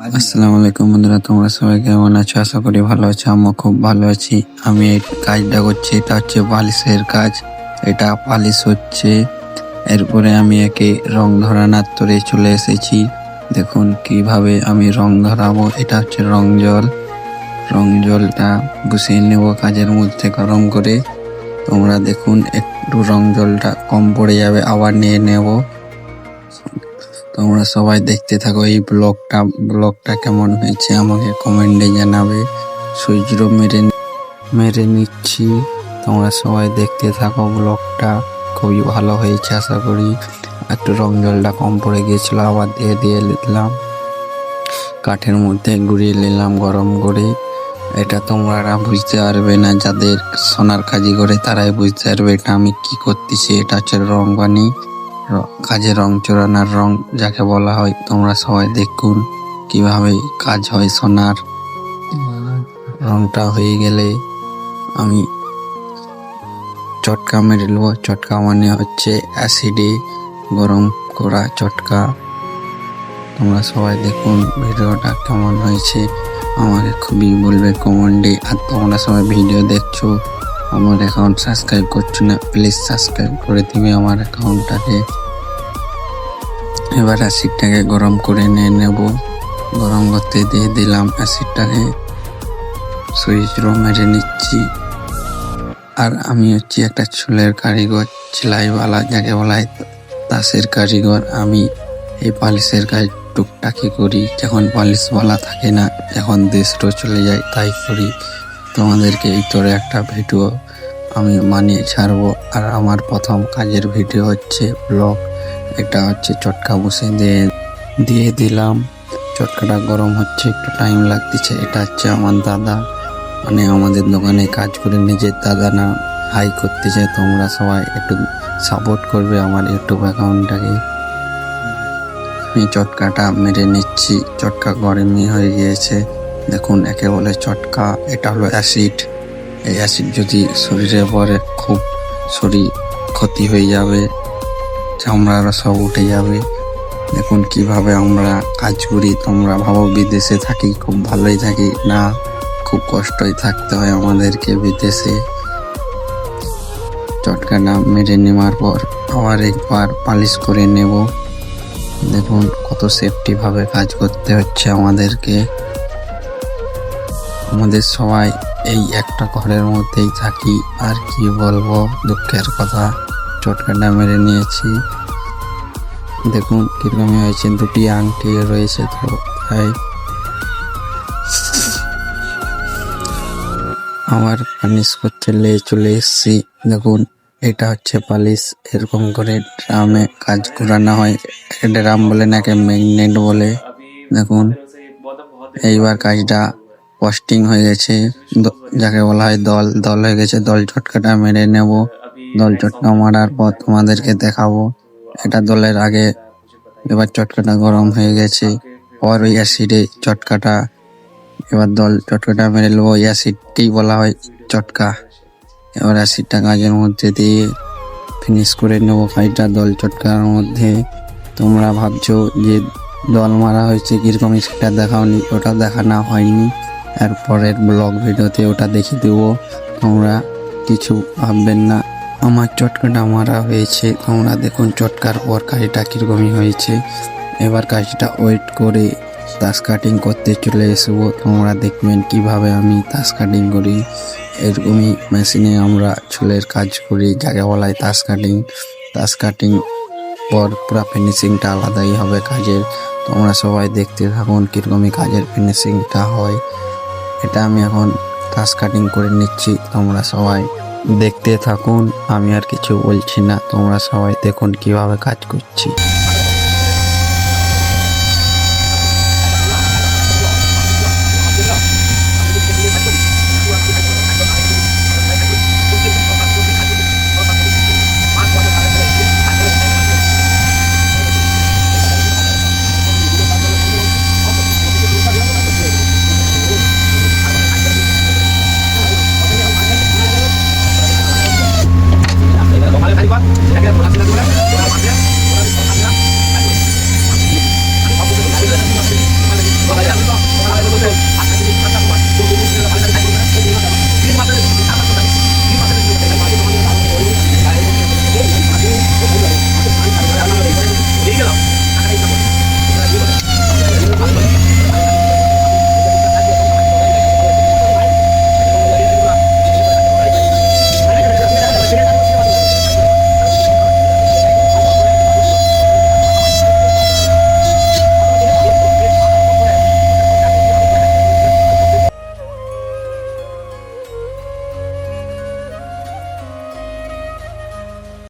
আসসালামু আলাইকুম বন্ধুরা, তোমরা সবাই কেমন আছো? আশা করি ভালো আছো, আমিও খুব ভালো আছি। আমি এই কাজটা করছি, এটা হচ্ছে বালিশের কাজ। এটা পালিশ হচ্ছে, এরপরে আমি একে রং ধরানোর তোরে চলে এসেছি। দেখুন কীভাবে আমি রং ধরাবো, এটা হচ্ছে রং জল। রং জলটা বসিয়ে নেব কাজের মধ্যে গরম করে। তোমরা দেখুন, একটু রং জলটা কম পড়ে যাবে, আবার নিয়ে নেব। তোমরা সবাই দেখতে থাকো এই ব্লগটা। ব্লগটা কেমন হয়েছে আমাকে কমেন্টে জানাবে। সুইচরো মেরে মেরে নিচ্ছি। তোমরা সবাই দেখতে থাকো ব্লগটা। খুবই ভালো হয়েছে আশা করি। একটু রং জলটা কম পড়ে গিয়েছিল, আবার দিয়ে দিয়ে নিলাম। কাঠের মধ্যে গুঁড়িয়ে নিলাম গরম করে। এটা তোমরা বুঝতে পারবে না, যাদের সোনার কাজই করে তারাই বুঝতে পারবে এটা আমি কি করতেছি, এটা হচ্ছে রং বানি কাজে রং চড়ানোর রং যাকে বলা হয়, তোমরা সবাই দেখুন কীভাবে কাজ হয় সোনার। রংটা হয়ে গেলে আমি চটকা মেরে নেব। চটকা মানে হচ্ছে অ্যাসিডে গরম করা চটকা। তোমরা সবাই দেখুন ভিডিওটা কেমন হয়েছে। আমাকে খুবই বলবে কমেন্টে। আর তোমরা সবাই ভিডিও দেখছ। আমার অ্যাকাউন্ট সাবস্ক্রাইব করছ না প্লিজ সাবস্ক্রাইব করে দিবে আমার অ্যাকাউন্টটাকে এবার অ্যাসিডটাকে গরম করে নিয়ে নেব। গরম করতে দিয়ে দিলাম অ্যাসিডটাকে সুইচ রো মেরে নিচ্ছি। আর আমি হচ্ছি একটা চুলের কারিগর, সেলাইওয়ালা, যাকে বলা হয় তাসের কারিগর। আমি এই পালিশের কাজ টুকটাকি করি। যখন পালিশওয়ালা থাকে না, যখন দেশও চলে যায়, তাই করি। তোমাদেরকে এই তোরে একটা ভিডিও আমি মানিয়ে ছাড়বো। আর আমার প্রথম কাজের ভিডিও হচ্ছে ব্লগ। এটা হচ্ছে চটকা বসে দিয়ে দিয়ে দিলাম। চটকাটা গরম হচ্ছে, একটু টাইম লাগতেছে। এটা হচ্ছে আমার দাদা। মানে আমাদের দোকানে কাজ করে, নিজের দাদা না, হাই করতে করতেছে। তোমরা সবাই একটু সাপোর্ট করবে আমার ইউটিউব অ্যাকাউন্টটাকে আমি চটকাটা মেরে নিচ্ছি। চটকা গরমই হয়ে গিয়েছে। দেখুন, একে বলে চটকা, এটা হলো অ্যাসিড। এই অ্যাসিড যদি শরীরে পরে খুব শরীর ক্ষতি হয়ে যাবে, চামড়ারা সব উঠে যাবে। দেখুন, কীভাবে আমরা কাজ করি, তোমরা ভাবো, বিদেশে থাকি, খুব ভালোই থাকি। না, খুব কষ্টই থাকতে হয় আমাদেরকে বিদেশে। চটকাটা মেরে নেওয়ার পর আবার একবার পালিশ করে নেব। দেখুন, কত সেফটিভাবে কাজ করতে হচ্ছে আমাদেরকে। আমাদের সবাই এই একটা ঘরের মধ্যেই থাকি, আর কি বলব? দুঃখের কথা। চটকাটা মেরে নিয়েছি। দেখুন কিরকমই হয়েছে। দুটি আংটি রয়েছে তো, তাই। আমার পানিশ করতে লে চলে এসেছি। দেখুন, এটা হচ্ছে পালিশ। এরকম করে ড্রামে কাজ করানো হয়। ড্রাম বলে নাকি ম্যাগনেট বলে। দেখুন, এইবার কাজটা পোস্টিং হয়ে গেছে। যাকে বলা হয় দল দল হয়ে গেছে, দল চটকাটা মেরে নেব। দল চটকা মারার পর তোমাদেরকে দেখাবো। এটা দলের আগে এবার চটকাটা গরম হয়ে গেছে। পর ওই অ্যাসিডে চটকাটা এবার দল চটকাটা মেরে নেব। ওই অ্যাসিডকেই বলা হয় চটকা এবার অ্যাসিডটা কাজের মধ্যে দিয়ে ফিনিশ করে নেব কাজটা দল চটকার মধ্যে। তোমরা ভাবছ যে দল মারা হয়েছে, কীরকম সেটা দেখাওনি? ওটা দেখানো হয়নি। এরপরের ব্লগ ভিডিওতে ওটা দেখিয়ে দেবো। তোমরা কিছু ভাববেন না। আমার চটকাটা মারা হয়েছে। তোমরা দেখুন চটকার পর কাজটা কীরকমই হয়েছে। এবার কাজটা ওয়েট করে তাস কাটিং করতে চলে আসব তোমরা দেখবেন কীভাবে আমি তাস কাটিং করি। এরকমই মেশিনে আমরা চুলের কাজ করি যাকে বলা হয় তাস কাটিং তাস কাটিং পর পুরো ফিনিশিংটা আলাদাই হবে কাজের। তোমরা সবাই দেখতে থাকুন কীরকমই কাজের ফিনিশিংটা হয়। এটা আমি এখন তাস কাটিং করে নিচ্ছি। তোমরা সবাই দেখতে থাকুন। আমি আর কিছু বলছি না। তোমরা সবাই দেখুন কীভাবে কাজ করছি।